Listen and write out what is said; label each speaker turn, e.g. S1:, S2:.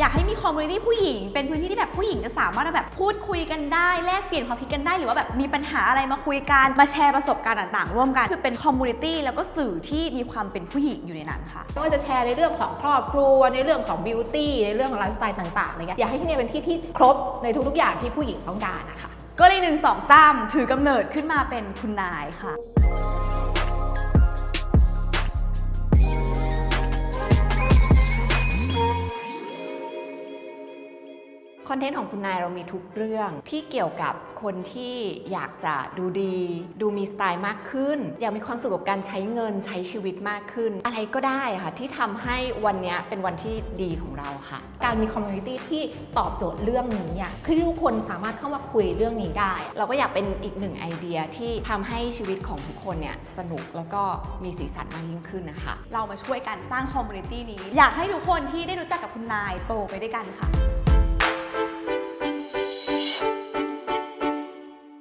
S1: อยากให้มีคอมมูนิตี้ผู้หญิง เป็นพื้นที่ที่แบบผู้หญิงจะสามารถแบบพูดคุยกันได้แลกเปลี่ยนความคิดกันได้หรือว่าแบบมีปัญหาอะไรมาคุยกัน มาแชร์ประสบการณ์ต่างๆ ร่วมกัน คือเป็นคอมมูนิตี้แล้วก็สื่อที่มีความเป็นผู้หญิงอยู่ในนั้นค่ะ
S2: ไม่ว่าจะแชร์ในเรื่องของครอบครัวในเรื่องของบิวตี้ในเรื่องของไลฟ์สไตล์ต่างๆอะไรเงี้ยอยากให้ที่นี่เป็นที่ที่ครบในทุกๆอย่างที่ผู้หญิงต้องการนะคะ
S1: ก็เลยหนึ่งสองสามถือกำเนิดขึ้นมาเป็นคุณนายค่ะ
S3: คอนเทนต์ของคุณนายเรามีทุกเรื่องที่เกี่ยวกับคนที่อยากจะดูดี ดูมีสไตล์มากขึ้น อยากมีความสุขกับการใช้เงินใช้ชีวิตมากขึ้น อะไรก็ได้ค่ะที่ทำให้วันเนี้ยเป็นวันที่ดีของเราค่ะ
S2: การมีคอมมูนิตี้ที่ตอบโจทย์เรื่องนี้อะคือที่ทุกคนสามารถเข้ามาคุยเรื่องนี้ได้
S3: เราก็อยากเป็นอีกหนึ่งไอเดียที่ทำให้ชีวิตของทุกคนเนี่ยสนุกแล้วก็มีสีสันมากยิ่งขึ้นนะคะ
S1: เรามาช่วยกันสร้างคอมมูนิตี้นี้ อยากให้ทุกคนที่ได้รู้จักกับคุณนายโตไปด้วยกันค่ะ